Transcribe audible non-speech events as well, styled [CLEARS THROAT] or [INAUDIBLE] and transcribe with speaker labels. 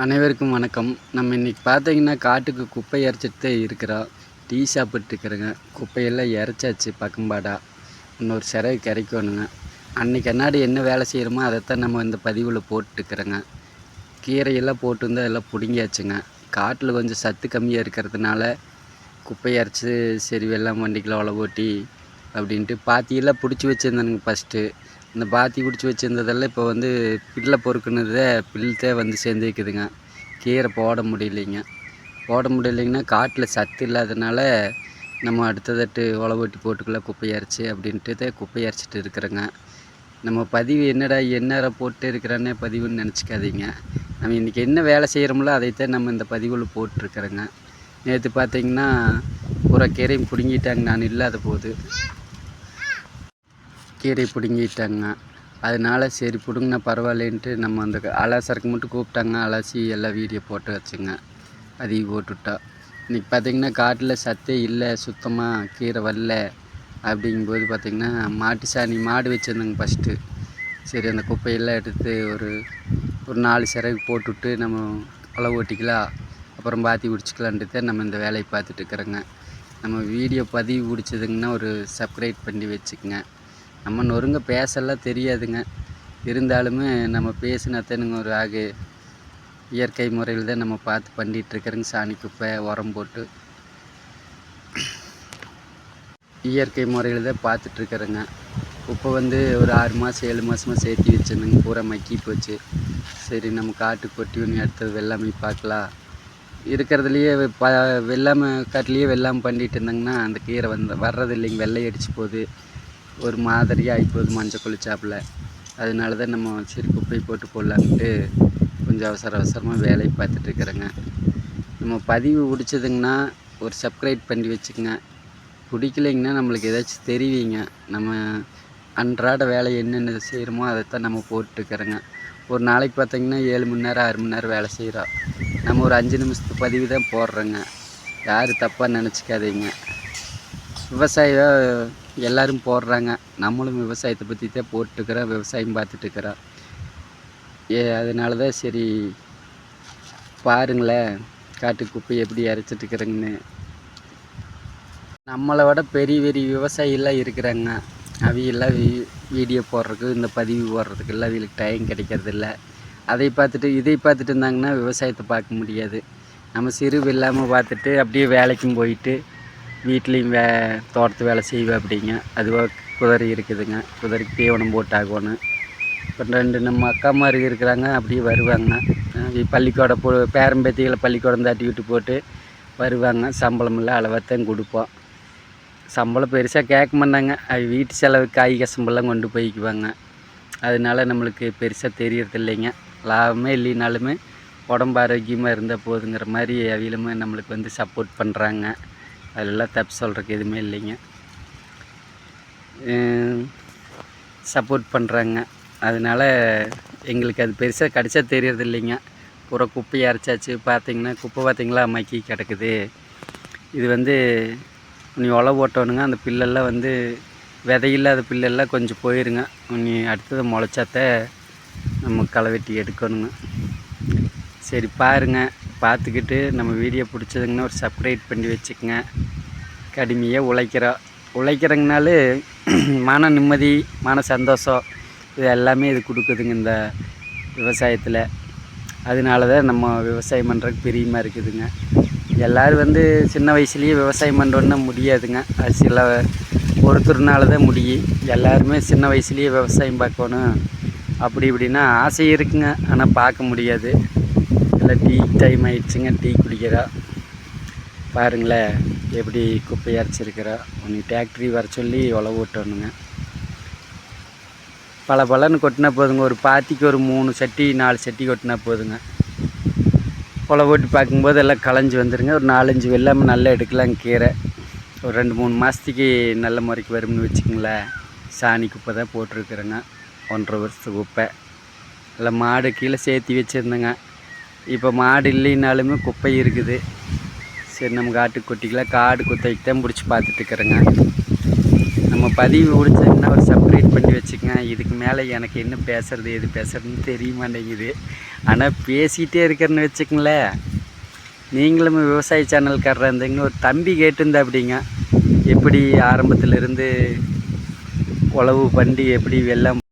Speaker 1: அனைவருக்கும் வணக்கம். நம்ம இன்றைக்கி பார்த்தீங்கன்னா காட்டுக்கு குப்பை இறைச்சிட்டு இருக்கிறோம் டீ சாப்பிட்டுருக்குறேங்க குப்பையெல்லாம் இறைச்சாச்சு பக்கம்பாடாக இன்னொரு சிறகு கிடைக்கணுங்க அன்றைக்கி என்னாடி என்ன வேலை செய்கிறோமோ அதைத்தான் நம்ம இந்த பதிவில் போட்டுருக்குறோங்க கீரையெல்லாம் போட்டு எல்லாம் பிடுங்கியாச்சுங்க. காட்டில் கொஞ்சம் சத்து கம்மியாக இருக்கிறதுனால குப்பை இறைச்சி சரி வெள்ளம் வண்டிக்கெலாம் உழவு ஓட்டி அப்படின்ட்டு பாத்தியெல்லாம் பிடிச்சி வச்சுருந்தானுங்க ஃபஸ்ட்டு இந்த பாத்தி பிடிச்சி வச்சுருந்ததெல்லாம் இப்போ வந்து பில்லை பொறுக்குனதே பில்தே வந்து சேர்ந்துக்குதுங்க கீரை போட முடியலைங்க. போட முடியலைங்கன்னா காட்டில் சத்து இல்லாதனால நம்ம அடுத்ததட்டு உழவு ஓட்டி போட்டுக்கலாம் குப்பை அப்படின்ட்டு தான் குப்பை அரைச்சிட்டு இருக்கிறேங்க. நம்ம பதிவு என்னடா என்னடா போட்டு இருக்கிறானே பதிவுன்னு நினச்சிக்காதீங்க. நம்ம இன்றைக்கி என்ன வேலை செய்கிறோமோ அதைத்தான் நம்ம இந்த பதிவில் போட்டிருக்கிறோங்க. நேற்று பார்த்தீங்கன்னா பூரா கீரையும் பிடுங்கிட்டாங்க. நான் இல்லாத போது. கீரை பிடுங்கிட்டாங்க. அதனால சரி பிடுங்கினா பரவாயில்லன்ட்டு நம்ம அந்த அலாசருக்கு மட்டும் கூப்பிட்டாங்க. அலசி எல்லாம் வீடியோ போட்டு வச்சுங்க. அதையும் போட்டுவிட்டோம் இன்றைக்கி பார்த்திங்கன்னா காட்டில் சத்தே இல்லை. சுத்தமாக கீரை வரல. அப்படிங்கும்போது பார்த்திங்கன்னா மாட்டு சாணி மாடு வச்சுருந்தாங்க ஃபஸ்ட்டு சரி அந்த குப்பையெல்லாம் எடுத்து ஒரு ஒரு நாலு சிறகு போட்டுவிட்டு நம்ம அளவு ஓட்டிக்கலாம். அப்புறம் பாத்தி பிடிச்சிக்கலான்ட்டு தான் நம்ம இந்த வேலையை பார்த்துட்டு இருக்கிறோங்க. நம்ம வீடியோ பதிவு பிடிச்சதுங்கன்னா ஒரு சப்ஸ்கிரைப் பண்ணி வச்சுக்கோங்க. நம்ம நொறுங்க பேசலாம் தெரியாதுங்க. இருந்தாலுமே நம்ம பேசினாத்தனுங்க ஒரு ஆகு. இயற்கை முறையில் தான் நம்ம பார்த்து பண்ணிகிட்ருக்குறோங்க சாணி குப்பை உரம் போட்டு. இயற்கை முறையில் தான் பார்த்துட்ருக்குறேங்க குப்பை வந்து ஒரு ஆறு மாதம் ஏழு மாதமாக சேர்த்தி வச்சுருந்தேங்க. பூரா மக்கி போச்சு. சரி நம்ம காட்டு கொட்டி ஒன்று அடுத்தது வெள்ளாமை பார்க்கலாம். இருக்கிறதுலையே ப வெள்ளாமை காட்டிலேயே வெள்ளாமை பண்ணிகிட்டு இருந்தாங்கன்னா அந்த கீரை வந்து வர்றது இல்லைங்க வெள்ளை அடிச்சு போகுது. ஒரு மாதிரியாக ஆகிப்போகுது மஞ்சள் குளிச்சாப்புல. அதனால தான் நம்ம சரி குப்பை போட்டு போடலான்ட்டு கொஞ்சம் அவசர அவசரமாக வேலையை பார்த்துட்ருக்குறேங்க நம்ம பதிவு பிடிச்சதுங்கன்னா ஒரு சப்ஸ்கிரைப் பண்ணி வச்சுக்கோங்க. பிடிக்கலைங்கன்னா நம்மளுக்கு ஏதாச்சும் தெரிவிங்க. நம்ம அன்றாட வேலை என்னென்ன செய்கிறோமோ அதைத்தான் நம்ம போட்டுருக்குறோங்க ஒரு நாளைக்கு பார்த்தீங்கன்னா ஏழு மணி நேரம் ஆறு மணி நேரம் வேலை செய்கிறோம் நம்ம ஒரு அஞ்சு நிமிஷத்து பதிவு தான் போடுறோங்க. யாரும் தப்பாக நினச்சிக்காதீங்க. விவசாயம் எல்லோரும் போடுறாங்க. நம்மளும் விவசாயத்தை பற்றி தான் போட்டுருக்குறோம் விவசாயம் பார்த்துட்ருக்குறோம் ஏ அதனால தான் சரி பாருங்களேன் காட்டு குப்பை எப்படி இறைச்சிட்ருக்குறேங்கன்னு நம்மளை விட பெரிய பெரிய விவசாயிலாம் இருக்கிறாங்க. அவையெல்லாம் வீ வீடியோ போடுறதுக்கு இந்த பதிவு போடுறதுக்கெல்லாம் அவங்களுக்கு டைம் கிடைக்கிறதில்ல அதை பார்த்துட்டு இதை பார்த்துட்டு இருந்தாங்கன்னா விவசாயத்தை பார்க்க முடியாது. நம்ம சிறு இல்லாமல் பார்த்துட்டு அப்படியே வேலைக்கும் போயிட்டு வீட்லேயும் வே தோட்டத்து வேலை செய்வேன் அப்படிங்க. அதுவாக குதிரை இருக்குதுங்க. குதிரைக்கு தீவனம் போட்டாகணும் இப்போ ரெண்டு நம்ம அக்கா மாதிரி இருக்கிறாங்க அப்படியே வருவாங்க. பள்ளிக்கூடம் போ பேரம்பேத்திகளை பள்ளிக்கூடம் தாட்டி விட்டு போட்டு வருவாங்க. சம்பளம் இல்லை அளவாகத்தான் கொடுப்போம். சம்பளம் பெருசாக கேட்க மாட்டாங்க. அது வீட்டு செலவு காய் கசம்பெல்லாம் கொண்டு போய்க்குவாங்க. அதனால நம்மளுக்கு பெருசாக தெரியறது இல்லைங்க. லாபமே இல்லைனாலுமே உடம்பு ஆரோக்கியமாக இருந்தால் போதுங்கிற மாதிரி அவியலுமே நம்மளுக்கு வந்து சப்போர்ட் பண்ணுறாங்க அதிலெல்லாம் தப்பு சொல்கிறதுக்கு எதுவுமே இல்லைங்க. சப்போர்ட் பண்ணுறாங்க அதனால் எங்களுக்கு அது பெருசாக கிடச்சா தெரியறது இல்லைங்க. பூரா குப்பையை அரைச்சாச்சு. பார்த்தீங்கன்னா குப்பை பார்த்திங்களா? மக்கி கிடக்குது. இது வந்து நீ உழவு ஓட்டணுங்க. அந்த பில்லெல்லாம் வந்து விதையில்லாத பில்லெல்லாம் கொஞ்சம் போயிருங்க. நீ அடுத்தது முளைச்சாத்த நம்ம களை வெட்டி எடுக்கணுங்க. சரி பாருங்கள் பார்த்துக்கிட்டு நம்ம வீடியோ பிடிச்சதுங்கன்னா ஒரு சப்ஸ்கிரைப் பண்ணி வச்சுக்கோங்க. கடுமையாக உழைக்கிறோம் உழைக்கிறங்கனாலே [CLEARS THROAT] மன நிம்மதி மன சந்தோஷம் இது எல்லாமே இது கொடுக்குதுங்க இந்த விவசாயத்தில். அதனால தான் நம்ம விவசாயம் பண்ணுறதுக்கு பிரியமாக இருக்குதுங்க. எல்லோரும் வந்து சின்ன வயசுலேயே விவசாயம் பண்ணுறோன்னா முடியாதுங்க. அது சில ஒருத்தர்னால தான் முடியும் எல்லாருமே சின்ன வயசுலேயே விவசாயம் பார்க்கணும். அப்படி இப்படின்னா ஆசை இருக்குங்க. ஆனால் பார்க்க முடியாது. இல்லை டீ டைம் ஆயிடுச்சுங்க. டீ குடிக்கிறோம் பாருங்களேன் எப்படி குப்பை இறச்சிருக்கிறோம் உன்னை டேக்ட்ரி வர சொல்லி உழவு ஓட்டணுங்க பல பலன்னு கொட்டினா போதுங்க. ஒரு பாத்திக்கு ஒரு மூணு சட்டி நாலு சட்டி கொட்டினா போதுங்க. உழவு ஓட்டி பார்க்கும்போது எல்லாம் களைஞ்சி வந்துடுங்க ஒரு நாலஞ்சு வெள்ளாமல் நல்லா எடுக்கலாம் கீரை. ஒரு ரெண்டு மூணு மாதத்துக்கு நல்ல முறைக்கு வரும்னு வச்சுக்கோங்களேன். சாணி குப்பை தான் போட்டிருக்குறேங்க. ஒன்றரை வருஷத்து குப்பை. இல்லை மாடு கீழே சேர்த்தி வச்சுருந்தேங்க. இப்போ மாடு இல்லைனாலுமே குப்பை இருக்குது. சரி நம்ம காட்டுக்கு கொட்டிக்கலாம் காடு குத்தைக்கு தான் பிடிச்சி பார்த்துட்டுருக்குறேங்க நம்ம நம்ம பதிவு முடிச்சதுன்னா ஒரு செப்பரேட் பண்ணி வச்சுக்கங்க. இதுக்கு மேலே எனக்கு என்ன பேசுகிறது எது பேசுகிறதுன்னு தெரிய மாட்டேங்குது. ஆனால் பேசிகிட்டே இருக்கிறேன்னு வச்சுக்கங்களேன். நீங்களும் விவசாய சேனல்காரராக இருந்தீங்க ஒரு தம்பி கேட்டிருந்தா அப்படிங்க. எப்படி ஆரம்பத்துல இருந்து உழவு பண்டி எப்படி வெள்ளம்